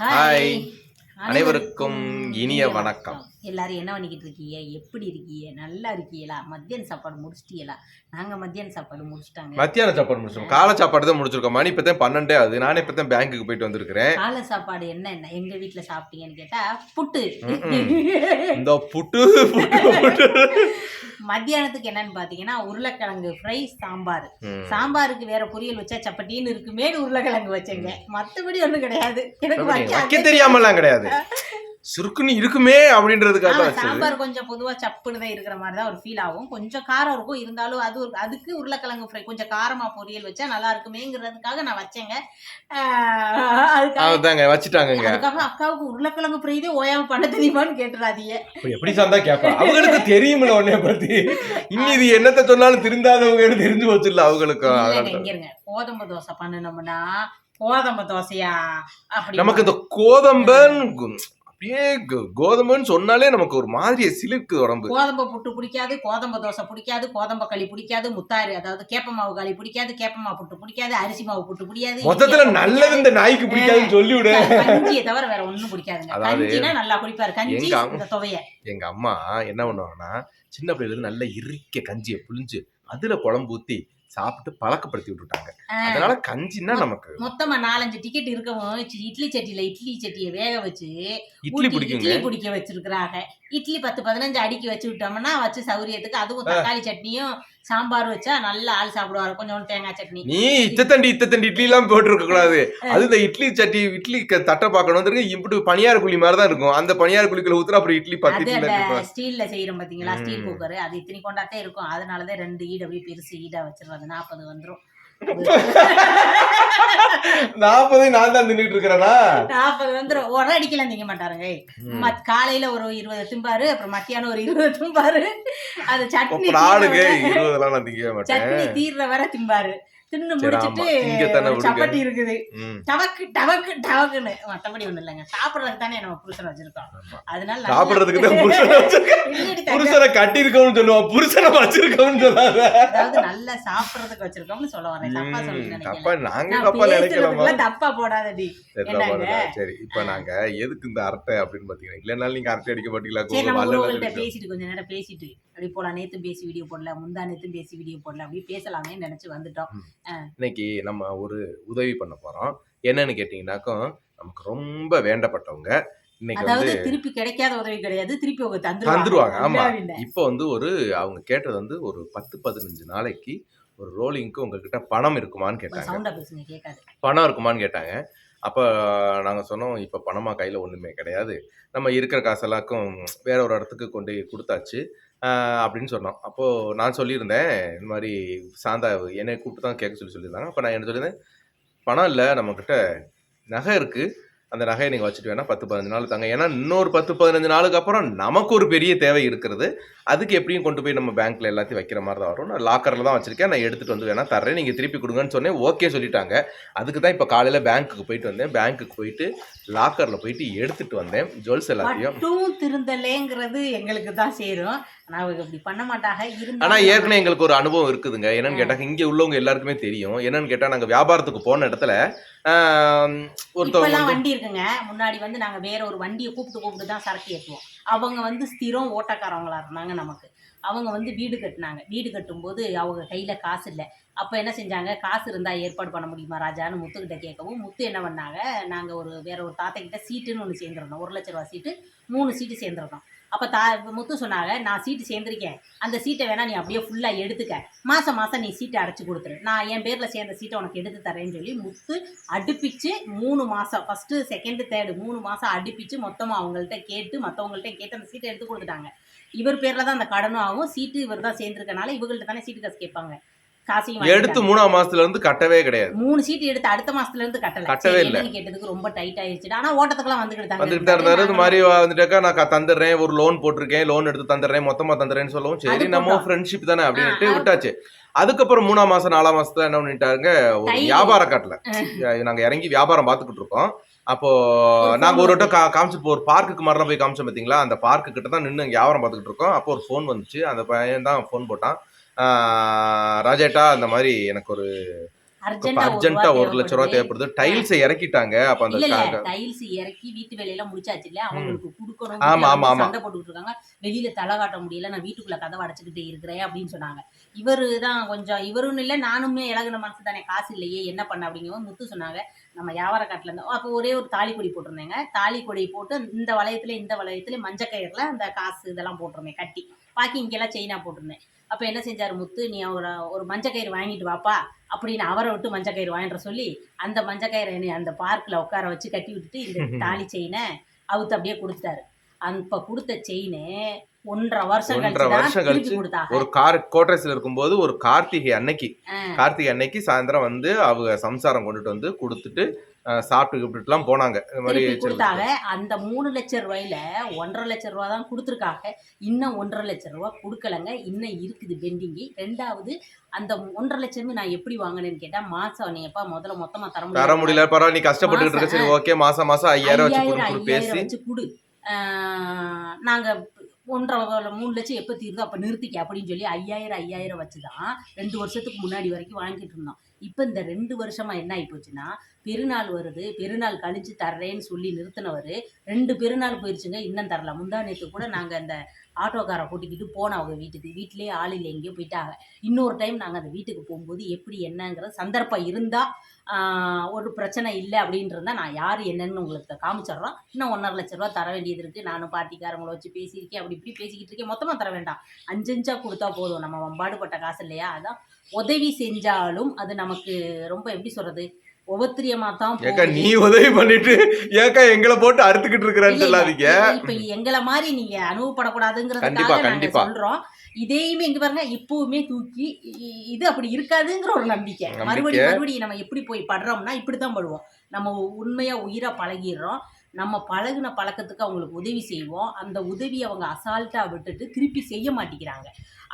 Hi அனைவருக்கும் இனிய வணக்கம். எல்லாரும் என்ன பண்ணிக்கிட்டு இருக்கீங்க? எப்படி இருக்கீங்க? நல்லா இருக்கீங்களா? மத்தியான சாப்பாடு முடிச்சிட்டீங்களா? நாங்க மத்தியான சாப்பாடு முடிச்சிட்டாங்க. மத்தியான சாப்பாடு முடிச்சிருக்கோம் காலை சாப்பாடு தான் முடிச்சிருக்கோம். மணி இப்பதான் பன்னெண்டே ஆகுது. நானே இப்பதான் பேங்க்குக்கு போயிட்டு வந்திருக்கிறேன். காலை சாப்பாடு என்ன? என்ன? எங்க வீட்ல சாப்பிட்டீங்கன்னு கேட்டா புட்டு. இந்த புட்டு மத்தியானத்துக்கு என்னன்னு பாத்தீங்கன்னா உருளைக்கிழங்கு ஃப்ரை சாம்பார். சாம்பாருக்கு வேற பொரியல் வச்சா சப்பட்டின்னு இருக்குமே உருளைக்கிழங்கு வச்சேங்க. மத்தபடி ஒண்ணும் கிடையாது. எனக்கு தெரியாமலாம் கிடையாது. சுருக்குன்னு இருக்குமே அப்படின்றதுக்காக தான் சாம்பார் கொஞ்சம் பொதுவா சப்புன்னு தான் இருக்கிற மாதிரி தான் ஒரு ஃபீல் ஆகும். கொஞ்சம் காரம் இருக்கும். இருந்தாலும் அது ஒரு அதுக்கு உருளைக்கிழங்கு ஃப்ரை கொஞ்சம் காரமா பொரியல் வச்சா நல்லா இருக்குமேங்கிறதுக்காக நான் வச்சேங்க. அதுக்காக அதுதாங்க வச்சுட்டாங்கங்க. அதுக்கப்புறம் அக்காவுக்கு உருளைக்கிழங்கு ஃப்ரை தான் ஓயாம பண்ண தெரியுமான்னு கேட்டுறாதீங்க. எப்படி சாந்தா கேப்பா? அவங்களுக்கு தெரியுமில்ல உன்னைய பத்தி. இன்னி இது என்னத்த சொன்னாலும் திருந்தாதவங்க தெரிஞ்சு வச்சிடல இருங்க. கோதம்பு தோசை பண்ணணும்னா கோதம்பு தோசையா? அப்படி நமக்கு இந்த கோதம்பன் அப்படியே கோதுமைன்னு சொன்னாலே நமக்கு ஒரு மாதிரி சிலுக்கு உடம்பு. கோதம்பு புட்டு பிடிக்காது கோதம்பு தோசை பிடிக்காது கோதம்பு களி பிடிக்காது முத்தாறு அதாவது கேப்ப மாவு களி பிடிக்காது கேப்ப மாவு புட்டு பிடிக்காது அரிசி மாவு புட்டு பிடிக்காது. மொத்தத்துல நல்லது இந்த நாய்க்கு பிடிக்காதுன்னு சொல்லிவிடு. கஞ்சியை தவிர வேற ஒண்ணும் பிடிக்காதுங்க. கஞ்சினா நல்லா குடிப்பாரு. கஞ்சி இந்த துவைய எங்க அம்மா என்ன பண்ணுவாங்கன்னா சின்ன பிள்ளைல இருந்து நல்ல இறுக்க கஞ்சியை புளிஞ்சு அதுல குழம்பு ஊத்தி சாப்பிட்டு பழக்கப்படுத்தி விட்டுட்டாங்க. அதனால கஞ்சின்னா நமக்கு மொத்தமா நாலஞ்சு டிக்கெட் இருக்கவும் இட்லி சட்டியில இட்லி சட்டியை வேக வச்சு இட்லி பிடிக்க வச்சிருக்கிறாங்க. இட்லி பத்து பதினஞ்சு அடுக்கி வச்சு விட்டோம்னா வச்சு சௌரியத்துக்கு அதுவும் தக்காளி சட்னியும் சாம்பார் வச்சா நல்லா ஆள் சாப்பிடுவாரு. கொஞ்சோண்டு தேங்காய் சட்னி. நீ இத்தத்தண்டி இத்தத்தண்டி இட்லி எல்லாம் போட்டு இருக்க கூடாது. அது இந்த இட்லி சட்டி இட்லி தட்டை பார்க்கணும். இப்படி பனியார குழி மாதிரி தான் இருக்கும். அந்த பனியார குழிக்குள்ள ஊத்துற அப்புறம் இட்லி பத்து ஸ்டீல்ல செய்யறோம் பாத்தீங்களா? ஸ்டீல். குக்கர். அது இத்தனை கொண்டாட்டே இருக்கும். அதனாலதான் ரெண்டு ஈடு அப்படியே பெருசு ஈடா வச்சிருவாங்க நாற்பது வந்துரும். நாற்பது நான் தான் தின்னுட்டு இருக்கிறேனா? நாற்பது வந்துரும். ஒரு அடிக்கலாம் திங்க மாட்டாருங்க. மத்- காலையில ஒரு இருபது திம்பாரு அப்புறம் மத்தியானம் ஒரு இருபது திம்பாரு. அது சட்னி சட்னி தீர்ற வரை திம்பாரு. தின்னு முடிச்சிட்டு. சப்பாத்தி இருக்குது. டவக்கு டவக்கு டவக்குன்னு. மத்தபடி ஒண்ணும் இல்லைங்க. சாப்பிடுறதுக்கு தானே நம்ம புருஷன் வச்சிருக்கோம். அதனால சாப்பிடுறதுக்கு தான் புருஷனை. புருஷனை கட்டி இருக்கவனு சொல்லுவான் புருஷனை வச்சிருக்கவனு சொல்லாத. அதாவது நல்லா சாப்பிடுறதுக்கு வச்சிருக்கோம்னு சொல்ல வரேன் தப்பா சொல்லி ம், நினைக்கல. தப்பா நாங்க தப்பா பேசுறதுக்குலாம் தப்பா போடாதடி. சரி இப்ப நாங்க எதுக்கு இந்த அரட்டை அப்படின்னு பாத்தீங்கன்னா இல்லைனாலும் நீங்க அரட்டை அடிக்க மாட்டீங்களா? பேசிட்டு கொஞ்ச நேரம் பேசிட்டு அப்படி போலாம். நேத்து பேசி வீடியோ போடல முந்தா நேத்து பேசி வீடியோ போடல அப்படி பேசலாமே நினைச்சு வந்துட்டோம். இன்னைக்கு நம்ம ஒரு உதவி பண்ண போறோம். என்னன்னு கேட்டீங்கன்னாக்கும் நமக்கு ரொம்ப வேண்டப்பட்டவங்க இன்னைக்கு அதாவது வந்து திருப்பி கிடைக்காத உதவி கிடையாது திருப்பி அவங்க தந்துருவாங்க. ஆமா. தந்துருவாங்க இப்போ வந்து ஒரு அவங்க கேட்டது வந்து ஒரு பத்து பதினஞ்சு நாளைக்கு ஒரு ரோலிங்க்கு உங்ககிட்ட பணம் இருக்குமான்னு கேட்டாங்க. சவுண்டா பேசுங்க கேட்காது. பணம் இருக்குமான்னு கேட்டாங்க. அப்போ நாங்கள் சொன்னோம் இப்போ பணமாக கையில் ஒன்றுமே கிடையாது. நம்ம இருக்கிற காசெல்லாக்கும் வேற ஒரு இடத்துக்கு கொண்டு போய் கொடுத்தாச்சு. அப்படின்னு சொன்னோம். அப்போது நான் சொல்லியிருந்தேன் இந்த மாதிரி சாந்தா என்னை கூப்பிட்டு தான் கேட்க சொல்லி சொல்லியிருந்தாங்க. அப்போ நான் என்ன சொல்லியிருந்தேன் பணம் இல்லை நம்மக்கிட்ட நகை இருக்குது அந்த நகையை நீங்கள் வச்சுட்டு வேணால் பத்து பதினஞ்சு நாள் தாங்க. ஏன்னா இன்னொரு பத்து பதினஞ்சு நாளுக்கு அப்புறம் நமக்கு ஒரு பெரிய தேவை இருக்கிறது. அதுக்கு எப்படியும் கொண்டு போய் நம்ம பேங்க்கில் எல்லாத்தையும் வைக்கிற மாதிரி தான் வரும். நான் லாக்கரில் தான் வச்சிருக்கேன். நான் எடுத்துகிட்டு வந்து வேணால் தர்றேன். நீங்கள் திருப்பி கொடுங்கன்னு சொன்னேன். ஓகே சொல்லிட்டாங்க. அதுக்கு தான் இப்போ காலையில் பேங்க்குக்கு போயிட்டு வந்தேன். பேங்க்குக்கு போயிட்டு லாக்கரில் போயிட்டு எடுத்துட்டு வந்தேன். ஜுவல்ஸ் எல்லாத்தையும். திருந்தலேங்கிறது எங்களுக்கு தான் சேரும். ஆனா அவங்க இப்படி பண்ண மாட்டாங்க. ஆனால் ஏற்கனவே எங்களுக்கு ஒரு அனுபவம் இருக்குதுங்க. என்னன்னு கேட்டால் இங்கே உள்ளவங்க எல்லாருக்குமே தெரியும். என்னன்னு கேட்டால் நாங்கள் வியாபாரத்துக்கு போன இடத்துல ஒருத்தவங்க வண்டி இருக்குங்க. முன்னாடி வந்து நாங்க வேற ஒரு வண்டியை கூப்பிட்டு கூப்பிட்டு தான் சரக்கு ஏற்றுவோம். அவங்க வந்து ஸ்திரம் ஓட்டக்காரவங்களா இருந்தாங்க நமக்கு. அவங்க வந்து வீடு கட்டினாங்க. வீடு கட்டும்போது அவங்க கையில காசு இல்லை. அப்போ என்ன செஞ்சாங்க? காசு இருந்தா ஏற்பாடு பண்ண முடியுமா ராஜான்னு முத்துக்கிட்ட கேட்கவும் முத்து என்ன பண்ணாங்க? நாங்க ஒரு வேற ஒரு தாத்தா கிட்ட சீட்டுன்னு ஒன்று சேர்ந்துருந்தோம். ஒரு லட்ச ரூபா சீட்டு மூணு சீட்டு சேர்ந்துருந்தோம். அப்போ தா முத்து சொன்னாங்க நான் சீட்டு சேர்ந்துருக்கேன். அந்த சீட்டை வேணால் நீ அப்படியே ஃபுல்லாக எடுத்துக்க. மாதம் மாதம் நீ சீட்டை அடைச்சி கொடுத்துரு. நான் என் பேரில் சேர்ந்த சீட்டை உனக்கு எடுத்து தரேன்னு சொல்லி முத்து அடுப்பிச்சு மூணு மாதம் ஃபஸ்ட்டு செகண்டு தேர்டு மூணு மாதம் அடுப்பிச்சு மொத்தமாக அவங்கள்ட்ட கேட்டு மற்றவங்கள்ட்ட கேட்டு அந்த சீட்டை எடுத்து கொடுத்துட்டாங்க. இவர் பேரில் தான் அந்த கடனும் ஆகும். சீட்டு இவர் தான் சேர்ந்துருக்கனால இவங்கள்ட்ட தானே சீட்டு காசு கேட்பாங்க. காசையும் எடுத்து. மூணாம் மாசத்துல இருந்து கட்டவே கிடையாது. மூணு சீட்டு எடுத்து அடுத்த மாசத்துல இருந்து கட்டல. கட்டவே இல்ல. கேட்டதுக்கு ரொம்ப டைட் ஆயிடுச்சு ஆனா ஓட்டத்துக்குலாம் வந்துக்கிட்டு வந்துட்டு இருந்தாரு. இது மாதிரி வந்துட்டாக்கா நான் தந்துடுறேன் ஒரு லோன் போட்டிருக்கேன் லோன் எடுத்து தந்துடுறேன் மொத்தமா தந்துடுறேன்னு சொல்லவும் சரி நம்ம. ஃப்ரெண்ட்ஷிப் தானே அப்படின்ட்டு விட்டாச்சு. அதுக்கப்புறம் மூணாம் மாசம் நாலாம் மாசத்துல என்ன பண்ணிட்டாங்க ஒரு வியாபார காட்டுல. நாங்க இறங்கி வியாபாரம் பார்த்துக்கிட்டு இருக்கோம். அப்போ நாங்க ஒரு வட்டம் காமிச்சு ஒரு பார்க்குக்கு மாதிரிலாம் போய் காமிச்சோம் பார்த்தீங்களா அந்த பார்க்கு கிட்ட தான் நின்று வியாபாரம் பார்த்துக்கிட்டு இருக்கோம். அப்போ ஒரு ஃபோன் வந்துச்சு. அந்த பையன் தான் ஃபோன் போட்டான். ராஜேட்டா அந்த மாதிரி எனக்கு ஒரு அர்ஜென்ட்டா ஒரு லட்ச ரூபா தேவைப்படுது. டைல்ஸ் இறக்கிட்டாங்க. அப்ப அந்த டைல்ஸ் இறக்கி வீட்டு வேலையெல்லாம் முடிச்சாச்சு இல்ல அவங்களுக்கு கொடுக்கணும் ஆமா, ஆமா, ஆமா. சண்டை போட்டுட்டு இருக்காங்க வெளியில தலை காட்ட முடியல. நான் வீட்டுக்குள்ள கதவை அடைச்சுக்கிட்டே இருக்கிறேன் அப்படின்னு சொன்னாங்க. இவரு தான் கொஞ்சம் இவரும் இல்ல நானுமே இலகுன மனசு தானே காசு இல்லையே என்ன பண்ண அப்படிங்கவும் முத்து சொன்னாங்க. நம்ம வியாபார காட்டுல இருந்தோம் அப்போ ஒரே ஒரு தாலி கொடி போட்டிருந்தேங்க. தாலி கொடி போட்டு இந்த வளையத்துல இந்த வளையத்துல மஞ்சள் கயிறுல அந்த காசு இதெல்லாம் போட்டிருந்தேன் கட்டி. பாக்கி இங்கெல்லாம் செயினா போட்டிருந்தேன். அப்ப என்ன செஞ்சாரு? முத்து நீ ஒரு ஒரு மஞ்சள் கயிறு வாங்கிட்டு வாப்பா அப்படின்னு அவரை விட்டு மஞ்சள் கயிறு வாங்கிட்டு சொல்லி அந்த மஞ்சள் கயிறை என்னை அந்த பார்க்கில் உட்கார வச்சு கட்டி விட்டுட்டு இந்த தாலி செயினை அவுத்து அப்படியே கொடுத்துட்டாரு. அப்ப கொடுத்த செயினு ஒன்றரை வருஷம் ஒன்றரை வருஷம் கழிச்சு ஒரு கார் கோட்ரஸ்ல இருக்கும்போது ஒரு கார்த்திகை அன்னைக்கு. கார்த்திகை அன்னைக்கு சாயந்தரம் வந்து அவங்க சம்சாரம் கொண்டுட்டு வந்து கொடுத்துட்டு சாப்பிட்டு கிப்பிட்டுலாம் போனாங்க. இந்த மாதிரி கொடுத்தாங்க. அந்த மூணு லட்சம் ரூபாயில ஒன்றரை லட்சம் ரூபா தான் கொடுத்துருக்காங்க. இன்னும் ஒன்றரை லட்சம் ரூபா கொடுக்கலங்க. இன்னும் இருக்குது பெண்டிங்கி. ரெண்டாவது அந்த ஒன்றரை லட்சம் நான் எப்படி வாங்கினேன்னு கேட்டா மாசம் நீ எப்பா முதல்ல மொத்தமா தர தர முடியல பரவாயில்ல நீ கஷ்டப்பட்டு இருக்க. சரி ஓகே மாசம் மாசம் ஐயாயிரம் வச்சு பேசி. வச்சு கொடு. நாங்க ஒன்றரை மூணு லட்சம் எப்போ தீருதோ அப்போ நிறுத்திக்க அப்படின்னு சொல்லி ஐயாயிரம் ஐயாயிரம் வச்சு தான் ரெண்டு வருஷத்துக்கு முன்னாடி வரைக்கும் வாங்கிட்டு இருந்தோம். இப்போ இந்த ரெண்டு வருஷமா என்ன ஆகி போச்சுன்னா பெருநாள் வருது பெருநாள் கழிச்சு தர்றேன்னு சொல்லி நிறுத்தினவர் ரெண்டு பெருநாள் போயிருச்சுங்க இன்னும் தரல. முந்தா நேற்று கூட நாங்கள் அந்த ஆட்டோக்காரை கூட்டிக்கிட்டு போனோம் அவங்க வீட்டுக்கு. வீட்டிலேயே ஆள் இல்லை எங்கேயோ போயிட்டாங்க. இன்னொரு டைம் நாங்கள் அந்த வீட்டுக்கு போகும்போது எப்படி என்னங்கிற சந்தர்ப்பம் இருந்தால் ஒரு பிரச்சனை இல்லை அப்படின்றத நான் யார் என்னன்னு உங்களுக்கு காமிச்சிடுறோம். இன்னும் ஒன்றரை லட்ச ரூபா தர வேண்டியது இருக்குது நானும் பாட்டிக்காரங்களை வச்சு பேசியிருக்கேன். அப்படி இப்படி பேசிக்கிட்டு இருக்கேன். மொத்தமாக தர வேண்டாம். அஞ்சஞ்சா கொடுத்தா போதும். நம்ம வம்பாடுபட்ட காசு இல்லையா? அதான் உதவி செஞ்சாலும் அது நமக்கு ரொம்ப எப்படி சொல்றது உபத்திரியமா தான் நீ உதவி பண்ணிட்டு ஏக்கா எங்களை போட்டு அறுத்துக்கிட்டு இருக்கிறான்னு சொல்லாதீங்க. இப்ப எங்களை மாதிரி நீங்க அனுபவப்படக்கூடாதுங்கிறதுக்காக நாங்க. சொல்றோம். இதையுமே இங்க பாருங்க இப்பவுமே தூக்கி இது அப்படி இருக்காதுங்கிற ஒரு நம்பிக்கை. மறுபடியும் மறுபடியும் நம்ம எப்படி போய் படுறோம்னா இப்படித்தான் படுவோம். நம்ம உண்மையா உயிரா பழகிடுறோம். நம்ம பழகுன பழக்கத்துக்கு அவங்களுக்கு உதவி செய்வோம். அந்த உதவி அவங்க அசால்ட்டா விட்டுட்டு திருப்பி செய்ய மாட்டேங்கிறாங்க.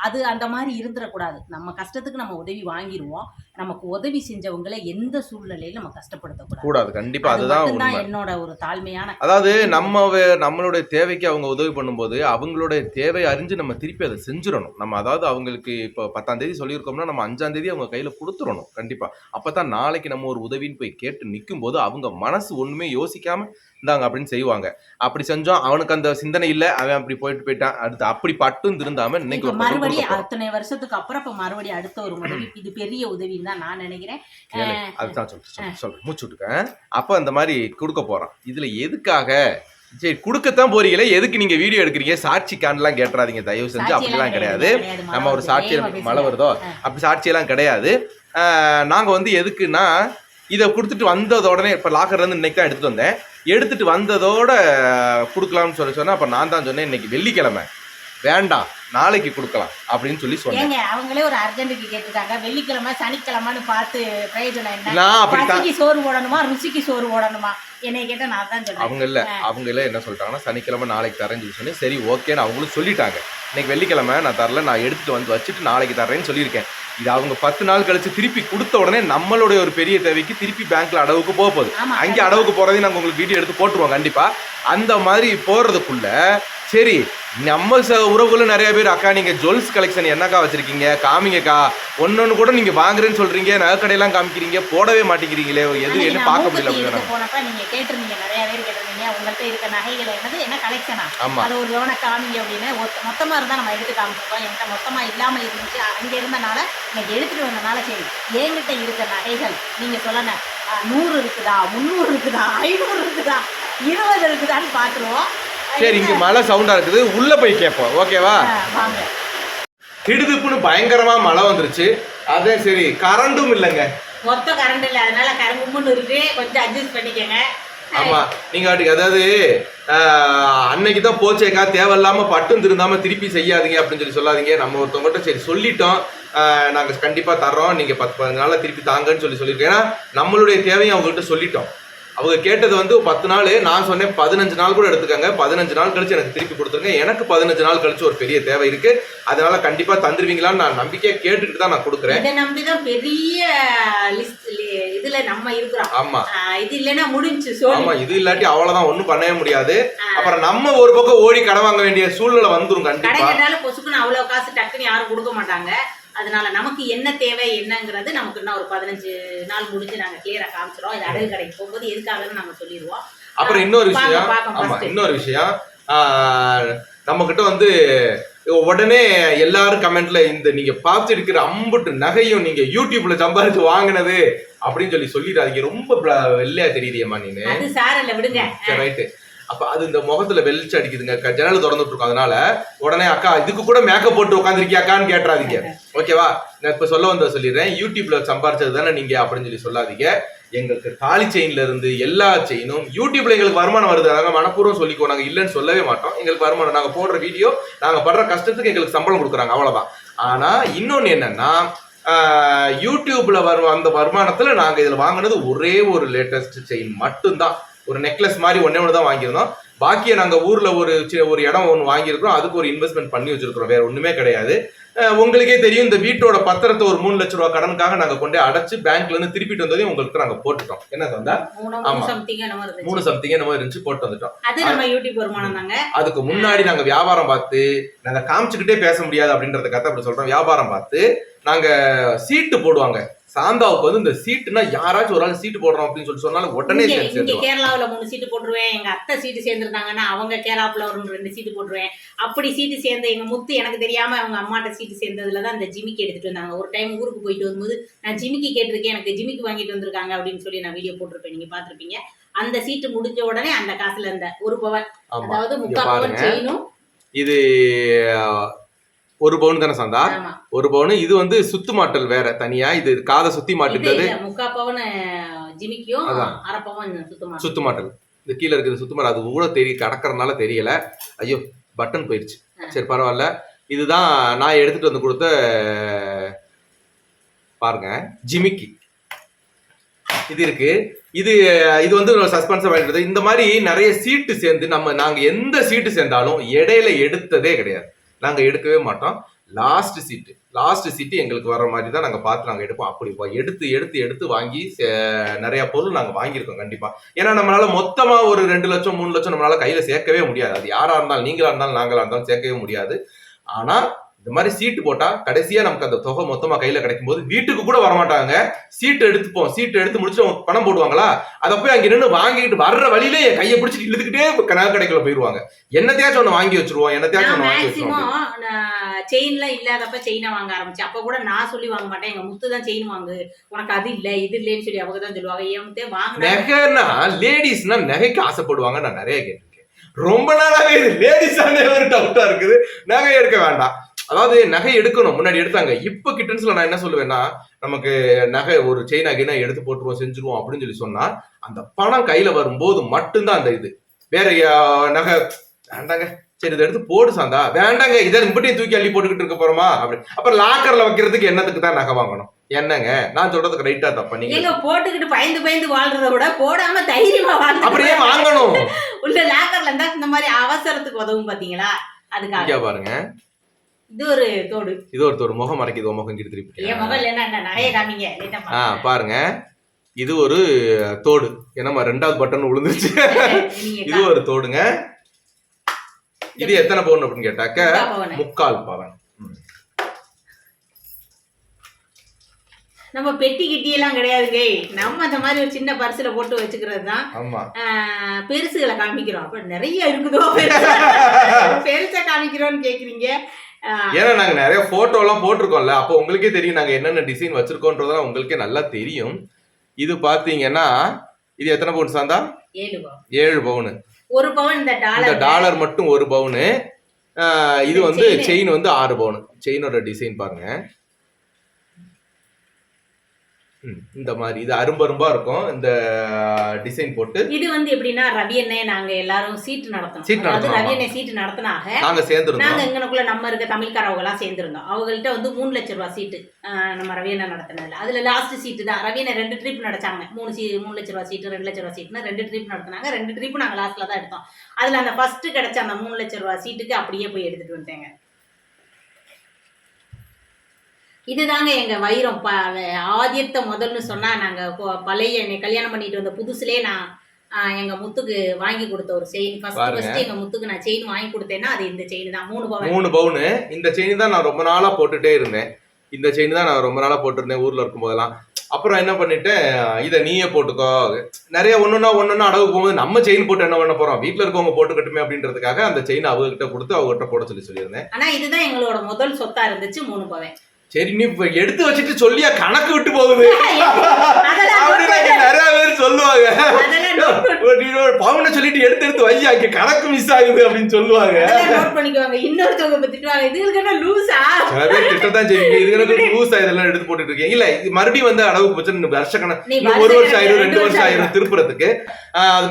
அது அந்த மாதிரி இருந்துடக்கூடாது நம்ம கஷ்டத்துக்கு நம்ம உதவி வாங்கிடுவோம் நமக்கு உதவி செஞ்சவங்களை எந்த சூழ்நிலையிலும் நம்ம கஷ்டப்படுத்தக்கூடாது. கூடாது. கண்டிப்பா அது அதுதான் என்னோட ஒரு தாழ்மையான அதாவது நம்ம நம்மளுடைய தேவைக்கு அவங்க உதவி பண்ணும்போது அவங்களுடைய தேவை அறிஞ்சு நம்ம திருப்பி அதை செஞ்சிடணும். நம்ம அதாவது அவங்களுக்கு இப்போ பத்தாம் தேதி சொல்லியிருக்கோம்னா நம்ம அஞ்சாம் தேதி அவங்க கையில கொடுத்துடணும். கண்டிப்பா. அப்பதான் நாளைக்கு நம்ம ஒரு உதவின்னு போய் கேட்டு நிற்கும் போது அவங்க மனசு ஒண்ணுமே யோசிக்காம இந்தாங்க அப்படின்னு செய்வாங்க. அப்படி செஞ்சோம் அவனுக்கு அந்த சிந்தனை இல்ல அவன் அப்படி போயிட்டு போயிட்டான். அடுத்து அப்படி பட்டும் திருந்தாம இன்னைக்கு மறுபடியும். அத்தனை வருஷத்துக்கு அப்புறம் இப்ப மறுபடியும் அடுத்த ஒரு உதவி இது பெரிய உதவின்னு தான் நான் நினைக்கிறேன். அதுதான் சொல்லு சொல்லு மூச்சு விட்டுக்க அப்ப அந்த மாதிரி கொடுக்க போறான் இதுல எதுக்காக? சரி கொடுக்கத்தான் போறீங்களே எதுக்கு நீங்க வீடியோ எடுக்கிறீங்க? சாட்சி காண்டெல்லாம் கேட்டுறாதீங்க. தயவு செஞ்சு அப்படிலாம் கிடையாது நம்ம ஒரு சாட்சி மழை வருதோ. அப்படி சாட்சியெல்லாம் கிடையாது. ஆஹ் நாங்க வந்து எதுக்குன்னா இதை கொடுத்துட்டு வந்தத உடனே இப்போ லாக்கர்ல இருந்து இன்னைக்கு தான் எடுத்துட்டு வந்தேன். எடுத்துட்டு வந்ததோட கொடுக்கலாம்னு சொல்லி சொன்னா அப்ப நான் தான் சொன்னேன் இன்னைக்கு வெள்ளிக்கிழமை. வேண்டாம் நாளைக்கு கொடுக்கலாம் அப்படின்னு சொல்லி சொன்னேன். அவங்களே ஒரு அர்ஜென்ட்டுக்கு கேட்டிருக்காங்க. வெள்ளிக்கிழமை சனிக்கிழமைன்னு பார்த்து பிரயோஜனம் என்ன? நான் பசிக்கு சோறு போடணுமா ருசிக்கு சோறு போடணுமா? என்னை கேட்டா நான் தான் சொல்றேன். அவங்க இல்ல அவங்க இல்ல என்ன சொல்லிட்டாங்கன்னா சனிக்கிழமை நாளைக்கு தரேன்னு சொல்லி சொன்னேன். சரி ஓகேன்னு அவங்களும் சொல்லிட்டாங்க. இன்னைக்கு வெள்ளிக்கிழமை நான் தரல நான் எடுத்துட்டு வந்து வச்சுட்டு நாளைக்கு தரேன்னு சொல்லியிருக்கேன். இது அவங்க பத்து நாள் கழிச்சு திருப்பி கொடுத்த உடனே நம்மளுடைய ஒரு பெரிய தேவைக்கு திருப்பி பேங்க்ல அடவுக்கு போக போகுது. அங்கே அடவுக்கு போறதையும் நாங்கள் உங்களுக்கு வீடியோ எடுத்து போட்டுருவோம் கண்டிப்பா. அந்த மாதிரி போறதுக்குள்ள சரி நம்ம ச உறவுகளும் நிறைய பேர் அக்கா நீங்க ஜுவல்ஸ் கலெக்ஷன் என்னக்கா வச்சிருக்கீங்க? காமிங்கக்கா. ஒன்னொன்னு கூட நீங்க வாங்குறேன்னு சொல்றீங்க. நகைக்கடையெல்லாம் காமிக்கிறீங்க. போடவே மாட்டேங்கிறீங்களே எது என்ன பார்க்க முடியல அப்படின்னா போனப்ப நீங்க கேட்டிருந்தீங்க. நிறைய பேர் கேட்டிருந்தீங்க. உங்கள்ட்ட இருக்க நகைகள் என்னது? என்ன கலெக்ஷனா ஆமா. அது ஒரு லோனை காமிங்க அப்படின்னு. மொத்த- மொத்தமா இருந்தா நம்ம எடுத்து காமிச்சிருக்கோம் என்கிட்ட மொத்தமா இல்லாம இருந்துச்சு. அங்க இருந்தனால இன்னைக்கு எடுத்துட்டு வந்தனால சரி. என்கிட்ட இருக்க நகைகள் நீங்க சொல்லணும் நூறு இருக்குதா? முந்நூறு இருக்குதா? ஐநூறு இருக்குதா? இருபது இருக்குதான்னு பாத்துருவோம் சரி இங்க மழை சவுண்டா இருக்குது. உள்ள போய் கேட்போம் ஓகேவா திடுதுப்புன்னு பயங்கரமா மழை வந்துருச்சு. அதே சரி கரண்டும் இல்லைங்க. மொத்த கரண்ட் இல்ல. அதனால கரும்புன்னு இருக்கு. கொஞ்சம் அட்ஜஸ்ட் பண்ணிக்கங்க. ஆமா. நீங்க வாட்டுக்கு அதாவது அன்னைக்கு தான் போச்சேக்கா. தேவையில்லாம பட்டும் திருந்தாம திருப்பி செய்யாதீங்க அப்படின்னு சொல்லி சொல்லாதீங்க. நம்ம ஒருத்தவங்ககிட்ட சரி சொல்லிட்டோம். ஆஹ், நாங்க கண்டிப்பா தர்றோம். நீங்க பத்து பதினஞ்சு நாள்ல திருப்பி தாங்கன்னு சொல்லி சொல்லியிருக்கோம். ஏன்னா நம்மளுடைய தேவையும் அவங்ககிட்ட சொல்லிட்டோம். அவங்க கேட்டது வந்து பத்து நாள் நான் சொன்னேன் பதினஞ்சு நாள் கூட எடுத்துக்கங்க. பதினஞ்சு நாள் கழிச்சு எனக்கு திருப்பி கொடுத்துருங்க. எனக்கு பதினஞ்சு நாள் கழிச்சு ஒரு பெரிய தேவை இருக்கு. அதனால கண்டிப்பா தந்துருவீங்களான்னு நான் நம்பிக்கையா கேட்டுக்கிட்டு தான் நான் கொடுக்குறேன். இதை நம்பிதான் பெரிய லிஸ்ட் இதுல நம்ம இருக்கிறோம். ஆமா. இது இல்லைன்னா முடிஞ்சு ஆமா இது இல்லாட்டி அவ்வளவுதான் ஒண்ணும் பண்ணவே முடியாது. அப்புறம் நம்ம ஒரு பக்கம் ஓடி கடை வாங்க வேண்டிய சூழ்நிலை வந்துரும் கண்டிப்பா. அவ்வளவு காசு டக்குன்னு யாரும் கொடுக்க மாட்டாங்க. அதனால நமக்கு என்ன தேவை என்னங்கிறது நமக்கு இன்னும் ஒரு பதினஞ்சு நாள் முடிஞ்சு நாங்க கிளியரா காமிச்சிடும் இது அடகு கடைக்கு போகும்போது எதுக்காகன்னு நாங்க சொல்லிடுவோம். அப்புறம் இன்னொரு விஷயம். ஆமா. இன்னொரு விஷயம். நம்ம கிட்ட வந்து உடனே எல்லாரும் கமெண்ட்ல இந்த நீங்க பார்த்து இருக்கிற அம்புட்டு நகையும் நீங்க யூடியூப்ல சம்பாதிச்சு வாங்கினது அப்படின்னு சொல்லி சொல்லிடாதீங்க. ரொம்ப வெள்ளையா தெரியுதியம்மா அது சார் இல்ல விடுங்க. ரைட்டு அப்ப அது இந்த முகத்துல வெளிச்சம் அடிக்குதுங்க. ஜன்னல் திறந்துட்டு இருக்கோம் அதனால உடனே அக்கா இதுக்கு கூட மேக்கப் போட்டு உட்காந்துருக்கியாக்கான்னு கேட்டுறாதீங்க ஓகேவா? நான் இப்ப சொல்ல வந்த சொல்லிடுறேன். யூடியூப்ல சம்பாரிச்சது தானே நீங்க அப்படின்னு சொல்லி சொல்லாதீங்க. எங்களுக்கு தாலி செயின்ல இருந்து எல்லா செயினும் யூடியூப்ல எங்களுக்கு வருமானம் வருது. நாங்க மனப்பூர்வம் சொல்லிக்கோ நாங்க இல்லைன்னு சொல்லவே மாட்டோம். எங்களுக்கு வருமானம். நாங்க போடுற வீடியோ நாங்க படுற கஷ்டத்துக்கு எங்களுக்கு சம்பளம் கொடுக்குறாங்க. அவ்வளவுதான். ஆனா இன்னொன்னு என்னன்னா யூடியூப்ல வரும் அந்த வருமானத்துல நாங்க இதுல வாங்கினது ஒரே ஒரு லேட்டஸ்ட் செயின் மட்டும்தான். ஒரு நெக்லஸ் மாதிரி ஒண்ணே ஒன்று தான் வாங்கியிருந்தோம். பாக்கியை நாங்க ஊர்ல ஒரு ஒரு இடம் ஒன்று வாங்கியிருக்கிறோம். அதுக்கு ஒரு இன்வெஸ்ட்மெண்ட் பண்ணி வச்சிருக்கிறோம். வேற ஒண்ணுமே கிடையாது. உங்களுக்கே தெரியும் இந்த வீட்டோட பத்திரத்தை ஒரு மூணு லட்ச ரூபா கடனுக்காக நாங்க கொண்டு அடைச்சு பேங்க்ல இருந்து திருப்பிட்டு வந்ததையும் உங்களுக்கு நாங்க போட்டுட்டோம். என்ன சந்தா ஆமா. மூணு சம்திங் என்னமோ இருந்துச்சு போட்டு வந்துட்டோம். அதுக்கு முன்னாடி நாங்க வியாபாரம் பார்த்து நாங்க காமிச்சுக்கிட்டே பேச முடியாது அப்படின்றதுக்காக அப்படி சொல்றோம். வியாபாரம் பார்த்து நாங்க சீட்டு போடுவாங்க. சாந்தாவுக்கு வந்து இந்த சீட்டுனா யாராச்சும் ஒரு ஆள் சீட்டு போடுறோம் அப்படின்னு சொல்லி சொன்னாலும் உடனே இங்க. கேரளாவுல மூணு சீட்டு போட்டுருவேன். எங்க அத்தை சீட்டு சேர்ந்திருந்தாங்கன்னா அவங்க கேரளாப்புல ஒரு ரெண்டு சீட்டு போட்டுருவேன். அப்படி சீட்டு சேர்ந்த எங்க முத்து எனக்கு தெரியாம அவங்க அம்மாட்ட சீட்டு சேர்ந்ததுல தான் இந்த ஜிமிக்கி எடுத்துட்டு வந்தாங்க. ஒரு டைம் ஊருக்கு போயிட்டு வரும்போது நான் ஜிமிக்கி கேட்டிருக்கேன். எனக்கு ஜிமிக்கி வாங்கிட்டு வந்திருக்காங்க அப்படின்னு சொல்லி நான் வீடியோ போட்டிருப்பேன். நீங்க பாத்திருப்பீங்க அந்த சீட்டு முடிஞ்ச உடனே அந்த காசுல இந்த ஒரு பவன். அதாவது முக்கால் பவன் செயினும். இது ஒரு பவுன் தானே சந்தா? ஒரு பவுன். இது வந்து சுத்து மாட்டல் வேற தனியா. இது காதை சுத்தி இல்ல முக்கா பவன் ஜிமிக்கியும் அதான். அரை பவன் சுத்து மாட்டல். இந்த கீழே இருக்குது சுத்து மாட்டல். அது கூட தெரிய கடக்கறதுனால தெரியல. ஐயோ பட்டன் போயிருச்சு. சரி பரவாயில்ல. இதுதான் நான் எடுத்துட்டு வந்து கொடுத்த பாருங்க ஜிமிக்கி. இது இருக்கு. இது இது வந்து சஸ்பென்ஸா வேண்டது இந்த மாதிரி நிறைய சீட்டு சேர்ந்து நம்ம நாங்க எந்த சீட்டு சேர்ந்தாலும் இடையில எடுத்ததே கிடையாது. நாங்கள் எடுக்கவே மாட்டோம். லாஸ்ட் சீட்டு லாஸ்ட் சீட்டு எங்களுக்கு வர மாதிரி தான் நாங்கள் பார்த்து நாங்கள் எடுப்போம். அப்படி எடுத்து எடுத்து எடுத்து வாங்கி சே- பொருள் நாங்கள் வாங்கியிருக்கோம் கண்டிப்பாக ஏன்னா நம்மளால் மொத்தமாக ஒரு ரெண்டு லட்சம் மூணு லட்சம் நம்மளால் கையில் சேர்க்கவே முடியாது. அது யாராக இருந்தாலும் நீங்களாக இருந்தாலும் நாங்களாக இருந்தாலும் சேர்க்கவே முடியாது. ஆனால் இந்த மாதிரி சீட்டு போட்டா கடைசியா நமக்கு அந்த தொகை மொத்தமா கையில கிடைக்கும் போது வீட்டுக்கு கூட வரமாட்டாங்க. சீட்டு எடுத்துப்போம். சீட்டு எடுத்து முடிச்சு அவங்க பணம் போடுவாங்களா? அதை போய் அங்க நின்று வாங்கிட்டு வர்ற வழியில என் கையை பிடிச்சிட்டு இழுத்துக்கிட்டே நகை கடைக்குள்ள போயிருவாங்க. என்னத்தையாச்சும் ஒண்ணு வாங்கி வச்சிருவோம். என்னத்தையாச்சும் ஒண்ணு வாங்கி வச்சிருவோம் செயின்லாம் இல்லாதப்ப செயினை வாங்க ஆரம்பிச்சேன். அப்ப கூட நான் சொல்லி வாங்க மாட்டேன். எங்க முத்து தான் செயின் வாங்கு. உனக்கு அது இல்ல இது இல்லைன்னு சொல்லி அவங்க தான் சொல்லுவாங்க. என் முத்தே வாங்கினா நகைன்னா லேடிஸ்னா நகைக்கு ஆசைப்படுவாங்க நான் நிறைய கேட்டிருக்கேன். ரொம்ப நாளாவே இது லேடிஸ் ஒரு டவுட்டா இருக்குது. நகை எடுக்க வேண்டாம். அதாவது நகை எடுக்கணும் முன்னாடி எடுத்தாங்க. இப்ப கிட்டன்ஸ்ல நான் என்ன சொல்லுவேன்னா நமக்கு நகை ஒரு செயின் நகைனா எடுத்து போட்டுருவோம் செஞ்சுருவோம் அப்படின்னு சொல்லி சொன்னா அந்த பணம் கையில வரும்போது மட்டும்தான் அந்த இது. வேற நகை வேண்டாங்க. சரி இதை எடுத்து போடு சாந்தா. வேண்டாங்க இதை இப்படியும் தூக்கி அள்ளி போட்டுக்கிட்டு இருக்க போறோமா? அப்படி. அப்புறம் லாக்கர்ல வைக்கிறதுக்கு என்னத்துக்கு தான் நகை வாங்கணும்? என்னங்க? நான் சொல்றதுக்கு ரைட்டா தப்பா நீங்க? போட்டுக்கிட்டு பயந்து பயந்து வாழ்றத விட போடாம தைரியமா அப்படியே வாழ்ந்து வாங்கணும். உள்ள லாக்கர்ல இருந்தா இந்த மாதிரி அவசரத்துக்கு உதவும் பாத்தீங்களா? அதுக்காக. பாருங்க. இது ஒரு தோடு. இது ஒருத்தர் முகம் மறைக்குது முகம் கிட்ட திருப்பி என் மகள் என்ன என்ன நகைய காமிங்க. ஆ பாருங்க. இது ஒரு தோடு. ஏன்னா ரெண்டாவது பட்டன் விழுந்துருச்சு இது ஒரு தோடுங்க. இது எத்தனை பவுன் அப்படின்னு கேட்டாக்க. முக்கால் பவன். நம்ம பெட்டி கிட்டி எல்லாம் கிடையாதுங்க நம்ம அந்த மாதிரி ஒரு சின்ன பர்சுல போட்டு வச்சுக்கிறது தான் பெருசுகளை காமிக்கிறோம். அப்ப நிறைய இருக்குதோ பெருசா? காமிக்கிறோம்னு கேக்குறீங்க. ஏன்னா நாங்க நிறைய போட்டோ எல்லாம் போட்டிருக்கோம்ல அப்போ உங்களுக்கே தெரியும் நாங்க என்னென்ன டிசைன் வச்சிருக்கோன்றதெல்லாம் உங்களுக்கே நல்லா தெரியும். இது பாத்தீங்கன்னா இது எத்தனை பவுன் சாந்தா? ஏழு பவன் ஒரு பவன் இந்த டாலர் மட்டும் ஒரு பவுனு இது வந்து. செயின் வந்து ஆறு பவுன் செயினோட டிசைன் பாருங்க. இந்த மாதிரி இது அரும்பரும்பா இருக்கும். இந்த டிசைன் போட்டு. இது வந்து எப்படின்னா ரவி அண்ணே நாங்க எல்லாரும் சீட்டு நடத்தணும் அதாவது நடத்தணும், ரவி. அண்ணே சீட்டு நடத்தினாக நாங்க சேர்ந்துருந்தோம். நாங்க இங்கனக்குள்ள நம்ம இருக்க தமிழ்காரவங்க எல்லாம் சேர்ந்திருந்தோம். அவங்கள்ட்ட வந்து மூணு லட்ச ரூபாய் சீட்டு நம்ம ரவியண்ணா நடத்தினதுல. அதுல லாஸ்ட் சீட்டு தான். ரவியண்ணா ரெண்டு ட்ரிப் நடத்தாங்க மூணு சீ மூணு லட்ச ரூபாய் சீட்டு ரெண்டு லட்ச ரூபாய் சீட்டுன்னு ரெண்டு ட்ரிப் நடத்தினாங்க. ரெண்டு ட்ரிப் நாங்க லாஸ்ட்ல தான் எடுத்தோம். அதுல அந்த ஃபர்ஸ்ட் கிடைச்ச அந்த மூணு லட்ச ரூபாய் சீட்டுக்கு அப்படியே போய் எடுத்துட்டு வந்துட்டேங்க. இதுதாங்க எங்க வைரம். ப ஆதியத்தை முதல்னு சொன்னா நாங்க கொ- பழைய என்னை கல்யாணம் பண்ணிட்டு வந்த புதுசுலயே நான் எங்க முத்துக்கு வாங்கி கொடுத்த ஒரு செயின். ஃபர்ஸ்ட். ஃபர்ஸ்ட் எங்க முத்துக்கு நான் செயின் வாங்கி கொடுத்தேன்னா அது இந்த செயின் தான். மூணு பவன். மூணு பவுனு. இந்த செயின் தான் நான் ரொம்ப நாளா போட்டுட்டே இருந்தேன். இந்த செயின் தான் நான் ரொம்ப நாளா போட்டிருந்தேன் ஊர்ல இருக்கும் போதெல்லாம் அப்புறம் என்ன பண்ணிட்டேன்? இதை நீயே போட்டுக்கோ. நிறைய ஒண்ணுன்னா ஒண்ணுன்னா அடகு போகும்போது நம்ம செயின் போட்டு என்ன பண்ண போறோம்? வீட்ல இருக்கவங்க போட்டுக்கட்டுமே அப்படின்றதுக்காக அந்த செயின் அவங்ககிட்ட கொடுத்து அவங்ககிட்ட போட சொல்லி சொல்லியிருந்தேன். ஆனா இதுதான் எங்களோட முதல் சொத்தா இருந்துச்சு மூணு பவன். சரி நீ இப்ப எடுத்து வச்சுட்டு சொல்லியா கணக்கு விட்டு போகுது. அப்படின்னு நிறைய பேர் சொல்லுவாங்க. பவுனை சொல்லிட்டு எடுத்து எடுத்து வையா இங்க கணக்கு மிஸ் ஆகுது அப்படின்னு சொல்லுவாங்க. இன்னொருத்தவங்க திட்டுவாங்க இதுகளுக்கு பேர் திட்டத்தான் செய்வீங்க இது எனக்கு லூஸ் இதெல்லாம் எடுத்து போட்டுட்டு இருக்கீங்க இல்ல இது மறுபடியும் வந்து அளவுக்கு வருஷ கணக்கு ஒரு வருஷம் ஆயிரும் ரெண்டு வருஷம் ஆயிரும். திருப்புறதுக்கு.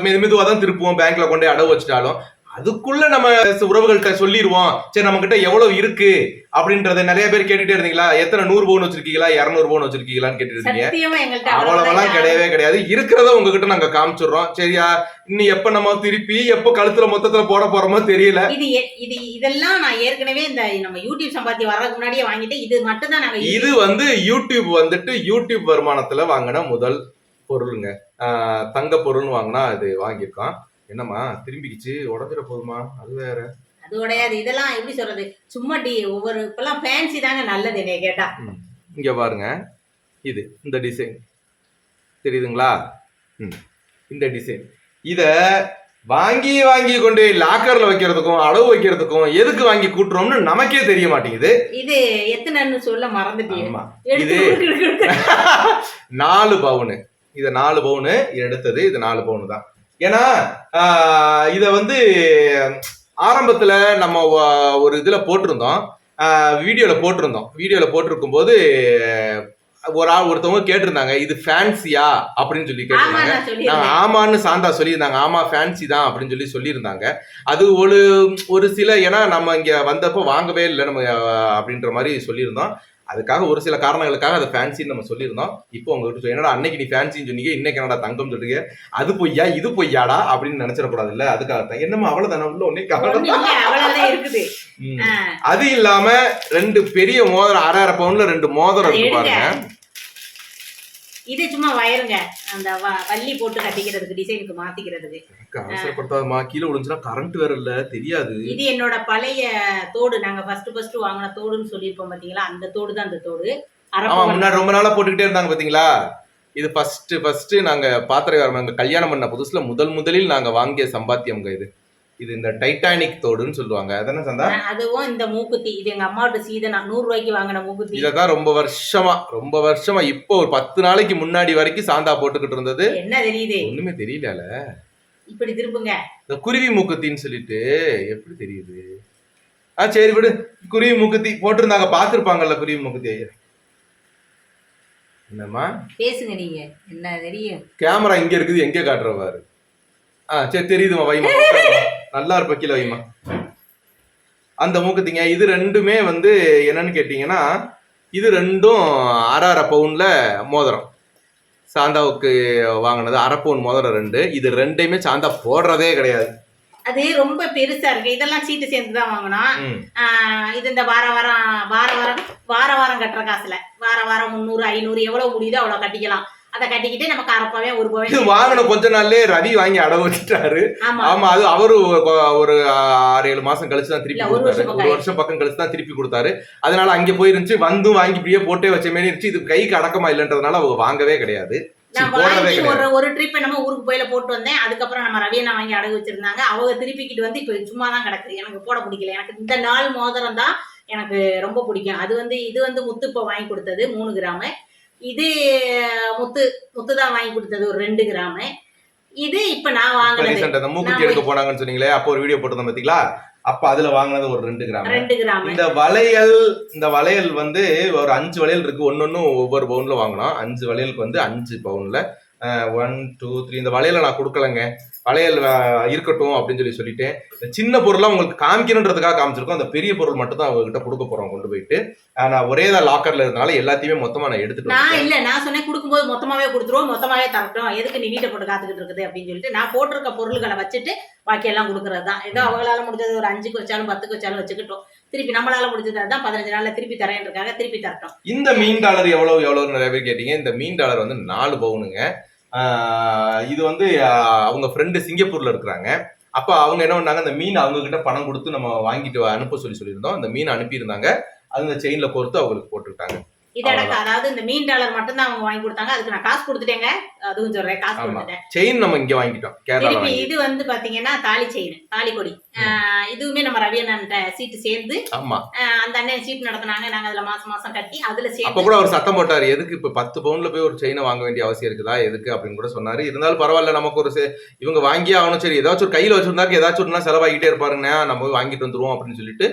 மெது மெதுவா தான் திருப்புவோம் பேங்க்ல கொண்டு அடவு வச்சுட்டாலும். அதுக்குள்ள நம்ம உறவுகள்கிட்ட சொல்லிடுவோம் சரி நம்ம கிட்ட எவ்வளவு இருக்கு? அப்படின்றத நிறைய பேர் கேட்டுட்டே இருந்தீங்களா? எத்தனை நூறு பவுன் வச்சிருக்கீங்களா? இருநூறு பவுன் வச்சிருக்கீங்களான்னு இருந்தீங்க. எங்கள்கிட்ட அவ்வளவெல்லாம் கிடையவே கிடையாது. இருக்கிறத உங்ககிட்ட நாங்க காமிச்சிடுறோம். சரியா? இன்னும் எப்ப நம்ம திருப்பி எப்ப கழுத்துல மொத்தத்துல போட போறோமோ தெரியல. இது இது இதெல்லாம் நான் ஏற்கனவே இந்த நம்ம யூடியூப் சம்பாத்தி வர்றதுக்கு முன்னாடியே வாங்கிட்டு இது மட்டும் தான் நாங்க இது வந்து யூடியூப் வந்துட்டு யூடியூப் வருமானத்துல வாங்கின முதல் பொருளுங்க. ஆஹ் தங்க பொருள்னு வாங்கினா அது வாங்கியிருக்கான் என்னம்மா திரும்பிக்கிச்சு உடஞ்சிட போதுமா? அது வேற. அது கிடையாது இதெல்லாம் எப்படி சொல்றது? சும்மா டி ஒவ்வொரு இப்பெல்லாம் ஃபேன்சி தாங்க நல்லது என்னைய கேட்டா. இங்க பாருங்க. இது இந்த டிசைன் தெரியுதுங்களா? ம், இந்த டிசைன் இத வாங்கி வாங்கி கொண்டு லாக்கர்ல வைக்கிறதுக்கும் அளவு வைக்கிறதுக்கும் எதுக்கு வாங்கி கூட்டுறோம்னு நமக்கே தெரிய மாட்டேங்குது. இது எத்தனைன்னு சொல்ல மறந்துட்டீங்க. ஆமா. எடுத்து இது-. நாலு பவுனு. இது நாலு பவுனு எடுத்தது இது நாலு பவுனு தான் ஏன்னா இத வந்து ஆரம்பத்துல நம்ம ஒரு இதுல போட்டிருந்தோம். வீடியோல போட்டிருந்தோம். வீடியோல போட்டிருக்கும் போது ஒரு ஆள் ஒருத்தவங்க கேட்டிருந்தாங்க இது ஃபேன்சியா அப்படின்னு சொல்லி கேட்டிருந்தாங்க. நாங்க ஆமான்னு சாந்தா சொல்லியிருந்தாங்க. ஆமா ஃபேன்சி தான் அப்படின்னு சொல்லி சொல்லியிருந்தாங்க. அது ஒரு ஒரு சில ஏன்னா நம்ம இங்க வந்தப்போ வாங்கவே இல்லை நம்ம அப்படின்ற மாதிரி சொல்லியிருந்தோம். அதுக்காக ஒரு சில காரணங்களுக்காக அதை ஃபேன்சின்னு நம்ம சொல்லியிருந்தோம். இப்போ உங்ககிட்ட என்னடா அன்னைக்கு நீ ஃபேன்சின்னு சொன்னீங்க இன்னைக்கு என்னடா தங்கம் சொல்றீங்க? அது பொய்யா இது பொய்யாடா அப்படின்னு நினைச்சிடக்கூடாது இல்ல அதுக்காக தான் என்னமா அவ்வளவுதானே உள்ள ஒன்னே இருக்குது அது இல்லாம ரெண்டு பெரிய மோதிரம் அரை அரை பவுன்ல ரெண்டு மோதிரம் இருக்கு. பாருங்க. இது சும்மா வயருங்க. அந்த வள்ளி போட்டு கட்டிக்கிறதுக்கு டிசைனுக்கு மாத்திக்கிறதுக்கு. அவசரப்படுத்தாதமா கீழே விழுந்துச்சுன்னா கரண்ட் வேற இல்ல தெரியாது. இது என்னோட பழைய தோடு. நாங்க ஃபர்ஸ்ட் ஃபர்ஸ்ட் வாங்கின தோடுன்னு சொல்லியிருப்போம் பாத்தீங்களா? அந்த தோடு தான் அந்த தோடு. முன்னாடி ரொம்ப நாளா போட்டுக்கிட்டே இருந்தாங்க பாத்தீங்களா? இது ஃபர்ஸ்ட் ஃபர்ஸ்ட் நாங்க எங்க கல்யாணம் பண்ண புதுசுல முதல் முதலில் நாங்க வாங்கிய சம்பாத்தியம்ங்க இது. இது இந்த டைட்டானிக் தோடுன்னு சொல்லுவாங்க. அதானே சந்தா? அதுவும் இந்த மூக்குத்தி. இது எங்க அம்மாவோட சீதனா நூறு ரூபாய்க்கு வாங்கின மூக்குத்தி. இததான் ரொம்ப வருஷமா ரொம்ப வருஷமா இப்போ ஒரு பத்து நாளைக்கு முன்னாடி வரைக்கும் சாந்தா போட்டுக்கிட்டு இருந்தது. என்ன தெரியுது? ஒண்ணுமே தெரியல இப்படி திருப்புங்க. இந்த குருவி மூக்குத்தின்னு சொல்லிட்டு எப்படி தெரியுது? ஆ சரி விடு. குருவி மூக்குத்தி போட்டிருந்தாங்க. பாத்திருப்பாங்கல்ல குருவி மூக்குத்தி? ஐயா என்னம்மா? பேசுங்க நீங்க. என்ன தெரியும்? கேமரா இங்க இருக்குது. எங்க காட்டுறவாரு ஆ சரி தெரியுதுமா வைமா நல்லா இருப்ப கீழே வைமா அந்த மூக்குத்திங்க இது ரெண்டுமே வந்து என்னன்னு கேட்டீங்கன்னா இது ரெண்டும் அரை அரை பவுன்ல மோதிரம். சாந்தாவுக்கு வாங்கினது அரை பவுன் மோதிரம் ரெண்டு. இது ரெண்டையுமே சாந்தா போடுறதே கிடையாது. அது ரொம்ப பெருசா இருக்கு. இதெல்லாம் சீட்டு சேர்ந்து தான் வாங்கினோம் ம். ஆஹ் இது இந்த வார வாரம் வார வாரம் வார வாரம் கட்டுற காசுல. வார வாரம் முந்நூறு ஐநூறு எவ்வளவு முடியுதோ அவ்வளவு கட்டிக்கலாம். அதை கட்டிக்கிட்டு நமக்கு அரை பவன் ஒரு இது வாங்கின கொஞ்ச நாள்லயே ரவி வாங்கி அடவு வச்சுட்டாரு. ஆமா. அது அவரு ஒரு ஆறு ஏழு மாசம் கழிச்சு தான் திருப்பி கொடுத்தாரு. ஒரு வருஷம் பக்கம் கழிச்சு தான் திருப்பி கொடுத்தாரு. அதனால அங்க போயிருந்துச்சு வந்தும் வாங்கி இப்படியே போட்டே வச்ச மாதிரி இருந்துச்சு. இது கைக்கு அடக்கமா இல்லைன்றதுனால அவங்க வாங்கவே கிடையாது. நான் வாங்கி ஒரு ஒரு ட்ரிப் நம்ம ஊருக்கு போயில போட்டு வந்தேன். அதுக்கப்புறம் நம்ம ரவியண்ணா வாங்கி அடகு வச்சிருந்தாங்க. அவங்க திருப்பிக்கிட்டு வந்து இப்போ சும்மா தான் கிடக்குது. எனக்கு போட பிடிக்கல. எனக்கு இந்த நாள் மோதிரம் தான் எனக்கு ரொம்ப பிடிக்கும். அது வந்து இது வந்து முத்து இப்போ வாங்கி கொடுத்தது மூணு கிராமு. இது முத்து முத்து தான் வாங்கி கொடுத்தது ஒரு ரெண்டு கிராமு. இது இப்ப நான் வாங்கினது. மூக்குத்தி எடுக்க போனாங்கன்னு சொன்னீங்களே அப்போ ஒரு வீடியோ போட்டிருந்தோம் பாத்தீங்களா? அப்ப அதுல வாங்கினது ஒரு ரெண்டு கிராம். ரெண்டு கிராமு. இந்த வளையல் இந்த வளையல் வந்து ஒரு அஞ்சு வளையல் இருக்கு. ஒன்னொன்னும் ஒவ்வொரு பவுன்ல வாங்கினோம். அஞ்சு வளையலுக்கு வந்து அஞ்சு பவுன்ல ஒன் டூ த்ரீ இந்த வளையலை நான் கொடுக்கலங்க. வளையல் இருக்கட்டும் அப்படின்னு சொல்லி சொல்லிட்டேன் இந்த சின்ன பொருளா உங்களுக்கு காமிக்கணுன்றதுக்காக காமிச்சிருக்கோம். அந்த பெரிய பொருள் மட்டும் தான் அவங்க கிட்ட கொடுக்க போறோம் கொண்டு போயிட்டு. நான் ஒரே தான் லாக்கர்ல இருந்தனால எல்லாத்தையுமே மொத்தமா நான் எடுத்துட்டு நான் இல்ல நான் சொன்னேன் கொடுக்கும்போது மொத்தமாவே கொடுத்துருவோம் மொத்தமாவே தரட்டும். எதுக்கு நீ வீட்டை போட்டு காத்துக்கிட்டு இருக்குது அப்படின்னு சொல்லிட்டு நான் போட்டிருக்க பொருள்களை வச்சுட்டு பாக்கி எல்லாம் கொடுக்கறது தான். ஏதோ அவங்களால முடிஞ்சது ஒரு அஞ்சுக்கு வச்சாலும் பத்துக்கு வச்சாலும் வச்சுக்கிட்டோம். திருப்பி நம்மளால முடிஞ்சது தான் பதினஞ்சு நாள்ல திருப்பி தரேன்றக்காக திருப்பி தரட்டும். இந்த மீன் டாலர் எவ்வளவு எவ்வளவு நிறைய பேர் கேட்டீங்க. இந்த மீன் டாலர் வந்து நாலு பவுனுங்க. இது வந்து அவங்க ஃப்ரெண்டு சிங்கப்பூர்ல இருக்கிறாங்க. அப்ப அவங்க என்ன பண்ணாங்க அந்த மீன் அவங்க கிட்ட பணம் கொடுத்து நம்ம வாங்கிட்டு அனுப்ப சொல்லி சொல்லியிருந்தோம். அந்த மீன் அனுப்பியிருந்தாங்க. அது அந்த செயின்ல கோர்த்து அவங்களுக்கு போட்டுக்கிட்டாங்க. இதடக்கு அதாவது இந்த மீன் டாலர் மட்டும் தான் அவங்க வாங்கி கொடுத்தாங்க. அதுக்கு நான் காசு கொடுத்துட்டேங்க. அதுவும் சொல்றேன் காசு. கொடுத்துட்டேன். செயின் நம்ம இங்க வாங்கிட்டோம். திருப்பி வாங்கி இது வந்து பாத்தீங்கன்னா தாலி செயின் தாலி கொடி. இதுவுமே நம்ம ரவி அண்ணன்ட்ட சீட்டு சேர்ந்து ஆமா. அந்த அண்ணன் சீட் நடத்துனாங்க. நாங்க அதுல மாசம் மாசம் கட்டி அதுல அப்ப சேர்ந்து கூட அவர் சத்தம் போட்டாரு. எதுக்கு இப்ப பத்து பவுன்ல போய் ஒரு செயினை வாங்க வேண்டிய அவசியம் இருக்குதா? எதுக்கு? அப்படின்னு கூட சொன்னாரு. இருந்தாலும் பரவாயில்ல நமக்கு ஒரு இவங்க வாங்கியே ஆகணும். சரி ஏதாச்சும் ஒரு கையில வச்சிருந்தாக்க ஏதாச்சும் ஒன்றா செலவாகிட்டே இருப்பாருங்கண்ணா நம்ம வாங்கிட்டு வந்துருவோம் அப்படின்னு சொல்லிட்டு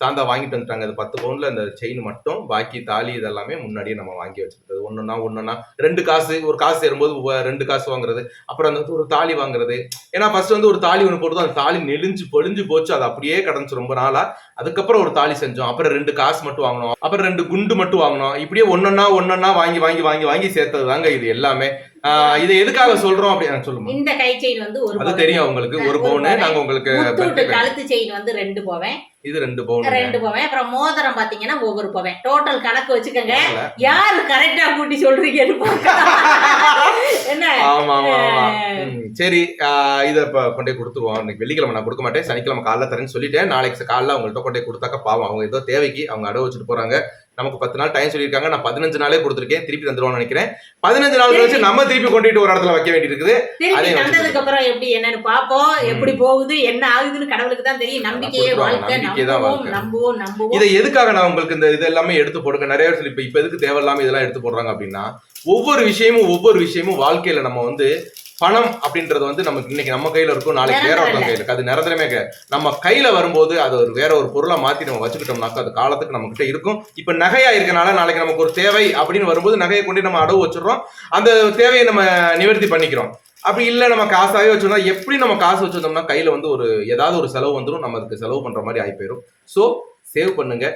சாந்தா வாங்கிட்டு வந்துட்டாங்க. அது பத்து பவுன்ல அந்த செயின் மட்டும் பாக்கி தாலி இதெல்லாமே முன்னாடியே நம்ம வாங்கி வச்சிருக்கிறது ஒன்றுனா ஒன்றுனா ரெண்டு காசு ஒரு காசு சேரும்போது ரெண்டு காசு வாங்குறது அப்புறம் அந்த ஒரு தாலி வாங்குறது. ஏன்னா ஃபர்ஸ்ட் வந்து ஒரு தாலி ஒன்று போட்டு அந்த தாலி நெளிஞ்சு பொழிஞ்சு போச்சு அது அப்படியே கடந்துச்சு ரொம்ப நாளா. அதுக்கப்புறம் ஒரு தாலி செஞ்சோம். அப்புறம் ரெண்டு காசு மட்டும் வாங்கினோம். அப்புறம் ரெண்டு குண்டு மட்டும் வாங்கினோம். இப்படியே ஒன்னொன்னா ஒன்னொன்னா வாங்கி வாங்கி வாங்கி வாங்கி சேர்த்தது தாங்க இது எல்லாமே. இதை எதுக்காக சொல்றோம் அப்படின்னு சொல்லுங்க இந்த கை செயின் வந்து ஒரு அது. தெரியும் உங்களுக்கு. ஒரு பவுனு. நாங்க உங்களுக்கு கழுத்து செயின் வந்து ரெண்டு போவேன். இது ரெண்டு பவுன் ரெண்டு போவேன். அப்புறம் மோதிரம் பாத்தீங்கன்னா ஒவ்வொரு போவேன். டோட்டல் கணக்கு வச்சுக்கோங்க. யாரு கரெக்டா கூட்டி சொல்றீங்கன்னு. என்ன? ஆமா ஆமா சரி. இத இப்ப கொண்டே கொடுத்துருவோம். இன்னைக்கு வெள்ளிக்கிழமை நான் கொடுக்க மாட்டேன். சனிக்கிழமை காலைல தரேன்னு சொல்லிட்டேன். நாளைக்கு காலைல அவங்கள்ட்ட கொண்டே கொடுத்தாக்க பாவம். அவங்க ஏதோ தேவைக்கு அவங்க அடவு வச்சுட்டு போறாங்க. நமக்கு பத்து நாள் டைம் சொல்லியிருக்காங்க. நான் பதினஞ்சு நாளே கொடுத்துருக்கேன். திருப்பி தந்துருவான்னு நினைக்கிறேன். பதினஞ்சு நாள் கழிச்சு நம்ம திருப்பி கொண்டுட்டு ஒரு இடத்துல வைக்க திருப்பி அதே வச்சுட்டு தந்ததுக்கு அப்புறம் எப்படி என்னன்னு பாப்போம் எப்படி போகுது என்ன ஆகுதுன்னு கடவுளுக்கு தான் தெரியும். நம்பிக்கையே. வாழ்க்கை. நம்பிக்கை தான் நம்புவோம் வாழ்க்கை. நம்புவோம் இதை எதுக்காக நான் உங்களுக்கு இந்த இது எல்லாமே எடுத்து போடுங்க நிறைய பேர் சொல்லி இப்ப இப்ப எதுக்கு தேவையில்லாம இதெல்லாம் எடுத்து போடுறாங்க? அப்படின்னா ஒவ்வொரு விஷயமும் ஒவ்வொரு விஷயமும் வாழ்க்கையில நம்ம வந்து பணம் அப்படின்றது வந்து நமக்கு இன்னைக்கு நம்ம கையில இருக்கும் நாளைக்கு வேற ஒருத்தவங்க கையில. இருக்கு அது நிரந்தரமே கிடையாது. நம்ம கையில வரும்போது அது ஒரு வேற ஒரு பொருளா மாத்தி நம்ம வச்சுக்கிட்டோம்னாக்கா அது காலத்துக்கு நம்ம கிட்ட இருக்கும். இப்ப நகையா இருக்கனால நாளைக்கு நமக்கு ஒரு தேவை அப்படின்னு வரும்போது நகையை கொண்டு நம்ம அடவு வச்சிடுறோம். அந்த தேவையை நம்ம நிவர்த்தி பண்ணிக்கிறோம். அப்படி இல்ல நம்ம காசாவே வச்சிருந்தா எப்படி நம்ம காசு வச்சிருந்தோம்னா கையில வந்து ஒரு ஏதாவது ஒரு செலவு வந்துடும் நம்ம அதுக்கு செலவு பண்ற மாதிரி ஆகி போயிடும் சோ சேவ் பண்ணுங்க.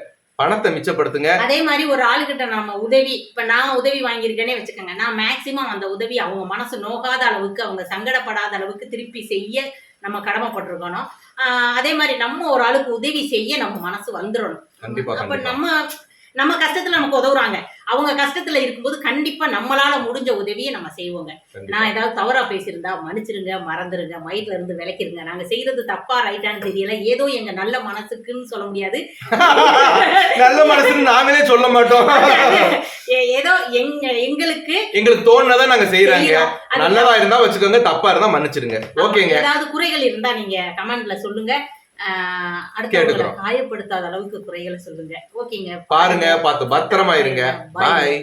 பணத்தை மிச்சப்படுத்துங்க. அதே மாதிரி ஒரு ஆளுகிட்ட நம்ம உதவி இப்ப நான் உதவி வாங்கியிருக்கேனே வச்சுக்கோங்க. நான் மேக்சிமம் அந்த உதவி அவங்க மனசு நோகாத அளவுக்கு அவங்க சங்கடப்படாத அளவுக்கு திருப்பி செய்ய நம்ம கடமைப்பட்டிருக்கணும். ஆஹ் அதே மாதிரி நம்ம ஒரு ஆளுக்கு உதவி செய்ய நம்ம மனசு வந்துடணும் அப்ப நம்ம நம்ம கஷ்டத்துல நமக்கு உதவுறாங்க. அவங்க கஷ்டத்துல இருக்கும்போது கண்டிப்பா நம்மளால முடிஞ்ச உதவியை நம்ம செய்வோங்க. நான் ஏதாவது தவறா பேசியிருந்தா மன்னிச்சிருங்க மறந்துருங்க மைட்ல இருந்து விளக்கிருங்க நாங்க செய்யறது தப்பா ரைட்டான்னு தெரியல. ஏதோ எங்க நல்ல மனசுக்குன்னு சொல்ல முடியாது. நல்ல மனசுன்னு நாங்களே சொல்ல மாட்டோம். ஏ- ஏதோ எங்க எங்களுக்கு எங்களுக்கு தோணுனதை நாங்க செய்யறாங்க நல்லதா இருந்தா வச்சுக்கோங்க தப்பா இருந்தா மன்னிச்சிடுங்க ஓகேங்க. ஏதாவது குறைகள் இருந்தா நீங்க கமெண்ட்ல சொல்லுங்க. அடுத்தவங்களை. காயப்படுத்தாத அளவுக்கு குறைகளை சொல்லுங்க ஓகேங்க பாருங்க பார்த்து பத்திரமா இருங்க. பாய்